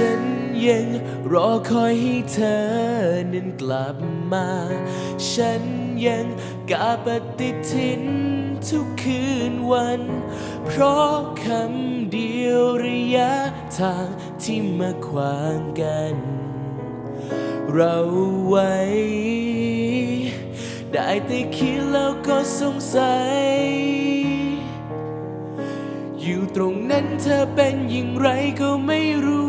ฉันยังรอคอยให้เธอนั้นกลับมา ฉันยังกาปฏิทินทุกคืนวัน เพราะคำเดียวระยะทางที่มาขวางกัน เราไว้ ได้แต่คิดแล้วก็สงสัยอยู่ตรงนั้นเธอเป็นอย่างไรก็ไม่รู้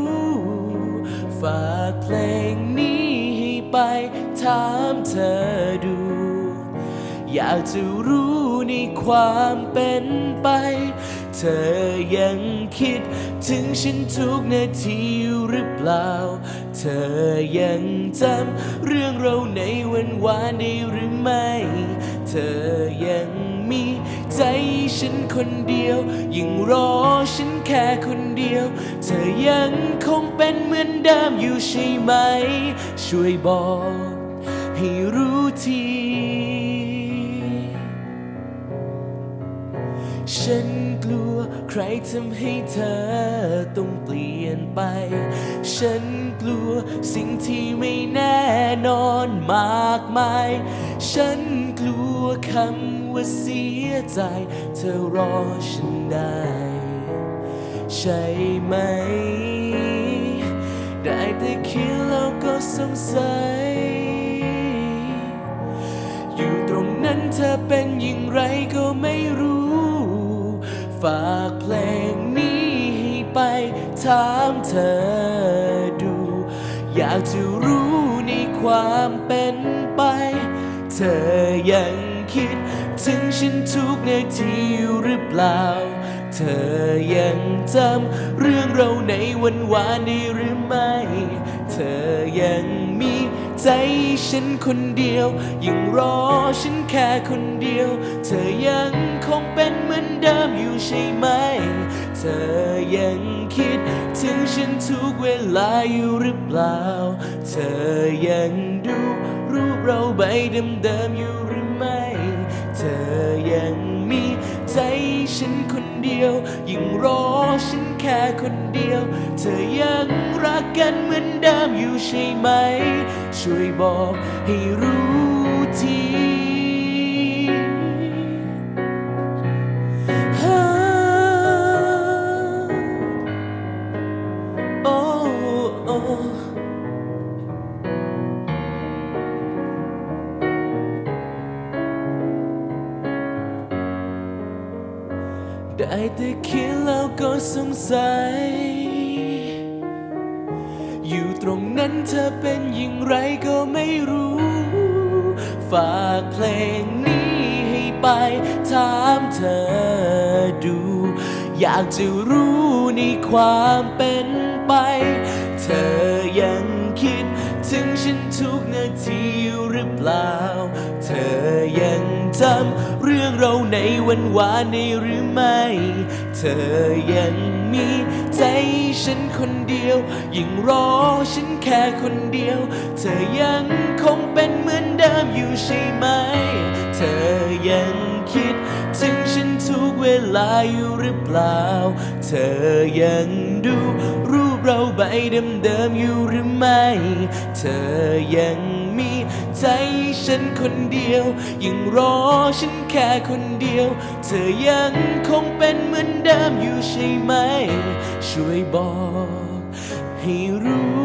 ไปถามเธอดู อยากจะรู้ในความเป็นไป เธอยังคิดถึงฉันทุกนาทีหรือเปล่า เธอยังจำเรื่องเราในวันวานได้หรือไม่ เธอยังมี ใจฉันคนเดียวยังรอฉันแค่คนเดียว เธอยังคงเป็นเหมือนเดิมอยู่ใช่ไหม ช่วยบอกให้รู้ทีฉันกลัวใครทำให้เธอต้องเปลี่ยนไป ฉันกลัว สิ่งที่ไม่แน่นอนมากมาย ฉันกลัวคำว่าเสียใจ เธอรอฉันได้ ใช่ไหม ได้แต่คิดแล้วก็สงสัย อยู่ตรงนั้นเธอเป็นอย่างไรก็ไม่รู้ ฝากเพลงนี้ให้ไป ถามเธอดู อยากจะรู้ในความเป็นไป เธอยังคิด ถึงฉันทุกนาทีอยู่หรือเปล่า เธอยังจำเรื่องเราในวันวานได้หรือไม่ ใจฉันคนเดียว ยังรอฉันแค่คนเดียว เธอยังคงเป็นเหมือนเดิมอยู่ใช่ไหม เธอยังคิดถึงฉันทุกเวลาอยู่หรือเปล่า เธอยังดูรูปเราใบเดิมๆอยู่หรือไม่ เธอยังมี ใจฉันคนเดียวยังรอฉันแค่คนเดียว เธอยังรักกันเหมือนเดิมอยู่ใช่ไหม ช่วยบอกให้รู้ที ได้แต่คิดแล้วก็สงสัย อยู่ตรงนั้นเธอเป็นอย่างไรก็ไม่รู้ ฝากเพลงนี้ให้ไปถามเธอดู อยากจะรู้ในความเป็นไป เธอยังคิดถึงฉันทุกนาทีหรือเปล่า เธอยัง จำเรื่องเราในวันวานได้หรือไม่ เธอยังมีใจฉันคนเดียวยังรอฉันแค่คนเดียว เธอยังคงเป็นเหมือนเดิมอยู่ใช่ไหม เธอยังคิดถึง เวลาอยู่หรือเปล่า เธอยังดู รูปเราใบเดิมๆอยู่หรือไม่ เธอยังมีใจฉันคนเดียว ยังรอฉันแค่คนเดียว เธอยังคงเป็นเหมือนเดิมอยู่ใช่ไหม ช่วยบอกให้รู้